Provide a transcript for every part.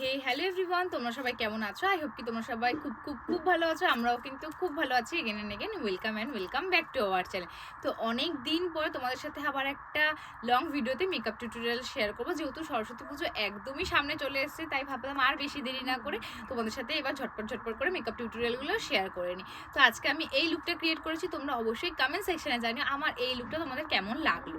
হে hello everyone তোমরা সবাই কেমন আছো? আই হোপ কি তোমরা সবাই খুব খুব খুব ভালো আছো, আমরাও কিন্তু খুব ভালো আছি again and again welcome and welcome back to our channel তো অনেক দিন পরে তোমাদের সাথে আবার একটা লং ভিডিওতে মেকআপ টিউটোরিয়াল শেয়ার করব, যেহেতু সরস্বতী পুজো একদমই সামনে চলে এসেছে, তাই ভাবলাম আর বেশি দেরি না করে তোমাদের সাথে এবার ঝটপট ঝটপট করে মেকআপ টিউটোরিয়ালগুলো শেয়ার করে নিই তো আজকে আমি এই লুকটা ক্রিয়েট করেছি, তোমরা অবশ্যই কমেন্ট সেকশানে জানিও আমার এই লুকটা তোমাদের কেমন লাগল।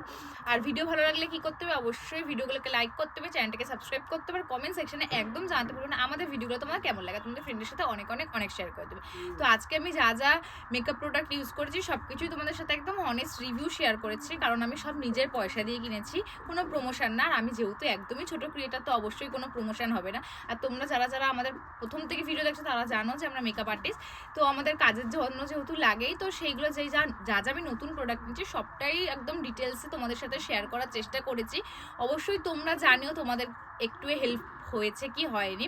আর ভিডিও ভালো লাগলে কি করতে হবে? অবশ্যই ভিডিওগুলোকে লাইক করতে হবে চ্যানেলটাকে সাবস্ক্রাইব করতে হবে কমেন্ট সেকশনে একদম জানাতে পারবে না আমাদের ভিডিওগুলো তোমার কেমন লাগে তোমাদের ফ্রেন্ডের সাথে অনেক অনেক অনেক শেয়ার করে দেবে। তো আজকে আমি যা যা মেকআপ প্রোডাক্ট ইউজ করেছি সব কিছুই তোমাদের সাথে একদম অনেস্ট রিভিউ শেয়ার করেছি কারণ আমি সব নিজের পয়সা দিয়ে কিনেছি কোনো প্রমোশন না আর আমি যেহেতু একদমই ছোটো ক্রিয়েটার তো অবশ্যই কোনো প্রমোশন হবে না। আর তোমরা যারা যারা আমাদের প্রথম থেকে ভিডিও দেখছ তারা জানো যে আমরা মেকআপ আর্টিস্ট তো আমাদের কাজের জন্য যেহেতু লাগেই তো সেইগুলো যেই যা যা যা আমি নতুন প্রোডাক্ট নিচ্ছি সবটাই একদম ডিটেলসে তোমাদের সাথে শেয়ার করার চেষ্টা করেছি। অবশ্যই তোমরা জানিও তোমাদের একটু হেল্প হয়েছে কি হয়নি।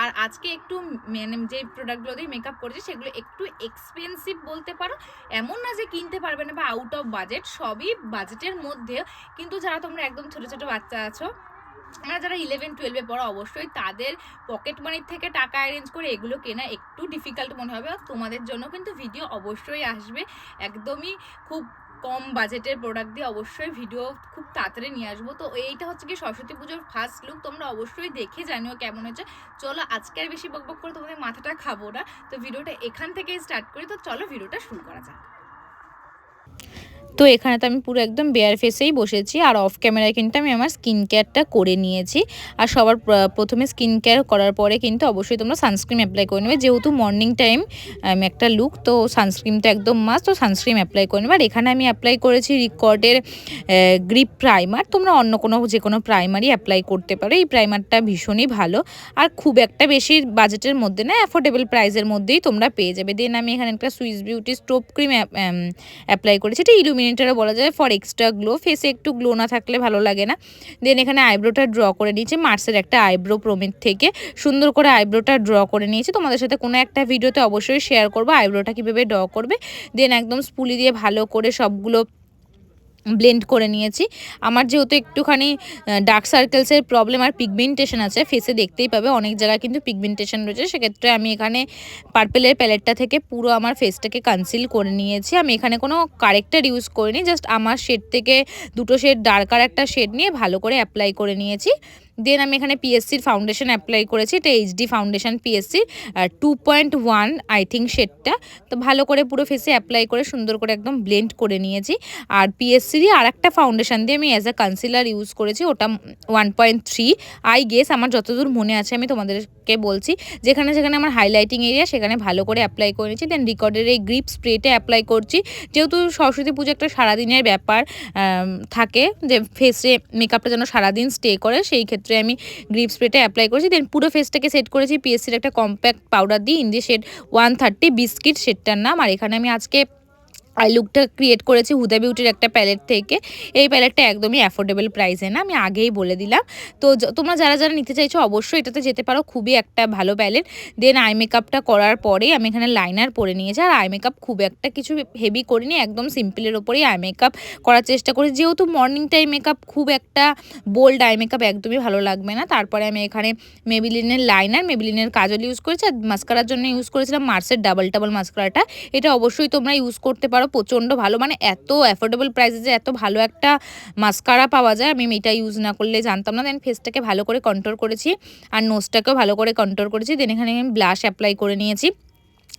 আর আজকে একটু মানে যে প্রোডাক্টগুলো দিয়ে মেকআপ করেছি, সেগুলো একটু এক্সপেন্সিভ বলতে পারো। এমন না যে কিনতে পারবে না বা আউট অফ বাজেট সবই বাজেটের মধ্যে। কিন্তু যারা তোমরা একদম ছোটো ছোটো বাচ্চা আছো আমরা যারা ইলেভেন টুয়েলভে পড়ো, অবশ্যই তাদের পকেট মানির থেকে টাকা অ্যারেঞ্জ করে এগুলো কেনা একটু ডিফিকাল্ট মনে হবে। আর তোমাদের জন্য কিন্তু ভিডিও অবশ্যই আসবে। একদমই খুব কম বাজেটের প্রোডাক্ট দিয়ে অবশ্যই ভিডিও খুব তাড়াতাড়ি নিয়ে আসব। তো এইটা হচ্ছে কি সরস্বতী পুজোর ফার্স্ট লুক তোমরা অবশ্যই দেখে জানিও কেমন হচ্ছে চলো আজকে আর বেশি বকবক করে তোমাদের মাথাটা খাব না। তো ভিডিওটা এখান থেকেই স্টার্ট করি। তো চলো ভিডিওটা শুরু করা যাক। তো এখানে তো আমি পুরো একদম বেয়ার ফেসেই বসেছি আর অফ ক্যামেরায় কিন্তু আমি আমার স্কিন কেয়ারটা করে নিয়েছি। আর সবার প্রথমে স্কিন কেয়ার করার পরে কিন্তু অবশ্যই তোমরা সানস্ক্রিন অ্যাপ্লাই করে নেবে। যেহেতু মর্নিং টাইম আমি একটা লুক তো সানস্ক্রিন তো একদম মাস্ট তো সানস্ক্রিন অ্যাপ্লাই করে নেবে। আর এখানে আমি অ্যাপ্লাই করেছি রিকর্ডের গ্রিপ প্রাইমার তোমরা অন্য কোনো, যে কোনো প্রাইমারই অ্যাপ্লাই করতে পারো। এই প্রাইমারটা ভীষণই ভালো। আর খুব একটা বেশি বাজেটের মধ্যে না অ্যাফোর্ডেবল প্রাইসের মধ্যেই তোমরা পেয়ে যাবে। দেন আমি এখানে একটা Swiss beauty stove cream apply করেছি। এটা ইলুমিনেটারও বলা যায় ফর এক্সট্রা গ্লো ফেসে একটু গ্লো না থাকলে ভালো লাগে না। দেন এখানে আইব্রোটা ড্র করে নিয়েছি মার্সের একটা আইব্রো প্রমিত থেকে। সুন্দর করে আইব্রোটা ড্র করে নিয়েছি। তোমাদের সাথে কোনো একটা ভিডিওতে অবশ্যই শেয়ার করব আইব্রোটা কীভাবে ড্র করবে। দেন একদম স্পুলি দিয়ে ভালো করে সবগুলো ব্লেন্ড করে নিয়েছি। আমার যেহেতু একটুখানি ডার্ক সার্কেলসের প্রবলেম আর পিগমেন্টেশন আছে ফেসে দেখতেই পাবে, অনেক জায়গায় কিন্তু পিগমেন্টেশন রয়েছে। সেক্ষেত্রে আমি এখানে পার্পেলের প্যালেটটা থেকে পুরো আমার ফেসটাকে কনসিল করে নিয়েছি। আমি এখানে কোনো কারেক্টার ইউজ করিনি জাস্ট আমার শেড থেকে দুটো শেড ডার্কার একটা শেড নিয়ে ভালো করে অ্যাপ্লাই করে নিয়েছি। দেন আমি এখানে পিএসসির ফাউন্ডেশন অ্যাপ্লাই করেছি। এটা HD foundation PSC two point one I think শেডটা তো ভালো করে পুরো ফেসে অ্যাপ্লাই করে সুন্দর করে একদম ব্লেন্ড করে নিয়েছি। আর পিএসসিরই আর একটা ফাউন্ডেশন দিয়ে আমি অ্যাজ আ কনসিলার ইউজ করেছি, ওটা one point three I guess আমার যতদূর মনে আছে আমি তোমাদেরকে বলছি, যেখানে যেখানে আমার হাইলাইটিং এরিয়া সেখানে ভালো করে অ্যাপ্লাই করে নিয়েছি। দেন রিকর্ডের এই গ্রিপ স্প্রেটা অ্যাপ্লাই করছি। যেহেতু সরস্বতী পুজো একটা সারাদিনের ব্যাপার থাকে, যে ফেসে মেকআপটা যেন সারাদিন স্টে করে, সেই ক্ষেত্রে ক্ষেত্রে আমি গ্রিপ স্প্রেটা অ্যাপ্লাই করেছি। দেন পুরো ফেসটাকে সেট করেছি। পিএসসির একটা কম্প্যাক্ট পাউডার দিয়ে in the shade one thirty biscuit শেডটার নাম। আর এখানে আমি আজকে আই লুকটা ক্রিয়েট করেছি হুদা বিউটির একটা প্যালেট থেকে। এই প্যালেটটা একদমই অ্যাফোর্ডেবল প্রাইসে না, আমি আগেই বলে দিলাম। তো তোমরা যারা যারা নিতে চাইছো অবশ্যই এটাতে যেতে পারো, খুবই একটা ভালো প্যালেট দেন আই মেকআপটা করার পরেই আমি এখানে লাইনার পরে নিয়েছি। আর আই মেকআপ খুব একটা কিছু হেভি করিনি, একদম সিম্পলের ওপরেই আই মেকআপ করার চেষ্টা করি যেহেতু মর্নিং টাইম মেকআপ খুব একটা বোল্ড আই মেকআপ একদমই ভালো লাগবে না, তারপরে আমি এখানে মেবিলিনের লাইনার মেবিলিনের কাজল ইউজ করেছি। আর মাস্কারার জন্য ইউজ করেছিলাম মার্সের ডাবল ডাবল মাস্কারাটা এটা অবশ্যই তোমরা ইউজ করতে পারো। প্রচণ্ড ভালো মানে এত অ্যাফোর্ডেবল প্রাইসে যে এত ভালো একটা মাস্কারা পাওয়া যায়, আমি এটা ইউজ না করলে জানতাম না। দেন ফেসটাকে ভালো করে কন্ট্রোল করেছি, আর নোজটাকেও ভালো করে কন্ট্রোল করেছি। দেন এখানে আমি ব্লাশ অ্যাপ্লাই করে নিয়েছি।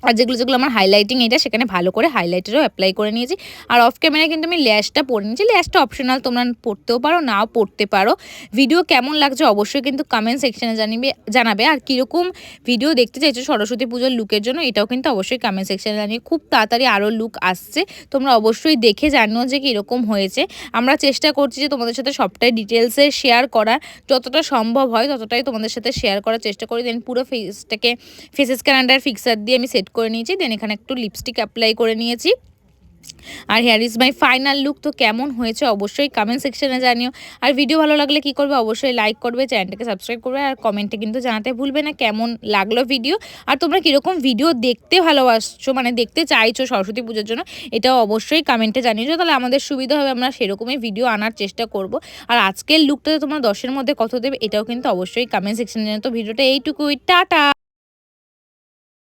আর যেগুলো যেগুলো আমার হাইলাইটিং এটা সেখানে ভালো করে হাইলাইটারও অ্যাপ্লাই করে নিয়েছি। আর অফ ক্যামেরায় কিন্তু আমি ল্যাশটা পরে নিয়েছি। ল্যাশটা অপশনাল তোমরা পড়তেও পারো, নাও পড়তে পারো। ভিডিও কেমন লাগছে অবশ্যই কিন্তু কমেন্ট সেকশানে জানিবে, জানাবে। আর কীরকম ভিডিও দেখতে চাইছো সরস্বতী পুজোর লুকের জন্য, এটাও কিন্তু অবশ্যই কমেন্ট সেকশানে জানিয়ে খুব তাড়াতাড়ি আরও লুক আসছে। তোমরা অবশ্যই দেখে জানিও যে কীরকম হয়েছে। আমরা চেষ্টা করছি যে তোমাদের সাথে সবটাই ডিটেলসে শেয়ার করার। যতটা সম্ভব হয় ততটাই তোমাদের সাথে শেয়ার করার চেষ্টা করি। দেন পুরো ফেসটাকে ফেসেস ক্যালেন্ডার ফিক্সার দিয়ে আমি সেট করে নিয়েছি। দেন এখানে একটু লিপস্টিক অ্যাপ্লাই করে নিয়েছি। আর here is my final look তো কেমন হয়েছে অবশ্যই কমেন্ট সেকশনে জানিও। আর ভিডিও ভালো লাগলে কি করবে, অবশ্যই লাইক করবে চ্যানেলটাকে সাবস্ক্রাইব করবে, আর কমেন্টে কিন্তু জানাতে ভুলবে না কেমন লাগল ভিডিও আর তোমরা কীরকম ভিডিও দেখতে ভালোবাসছো মানে দেখতে চাইছো সরস্বতী পুজোর জন্য, এটাও অবশ্যই কমেন্টে জানিয়েছো তাহলে আমাদের সুবিধা হবে, আমরা সেরকমই ভিডিও আনার চেষ্টা করব। আর আজকের লুকটাতে তোমরা দশের মধ্যে কত দেবে, এটাও কিন্তু অবশ্যই কমেন্ট সেকশনে জানো তো ভিডিওটা এইটুকুই, টাটা!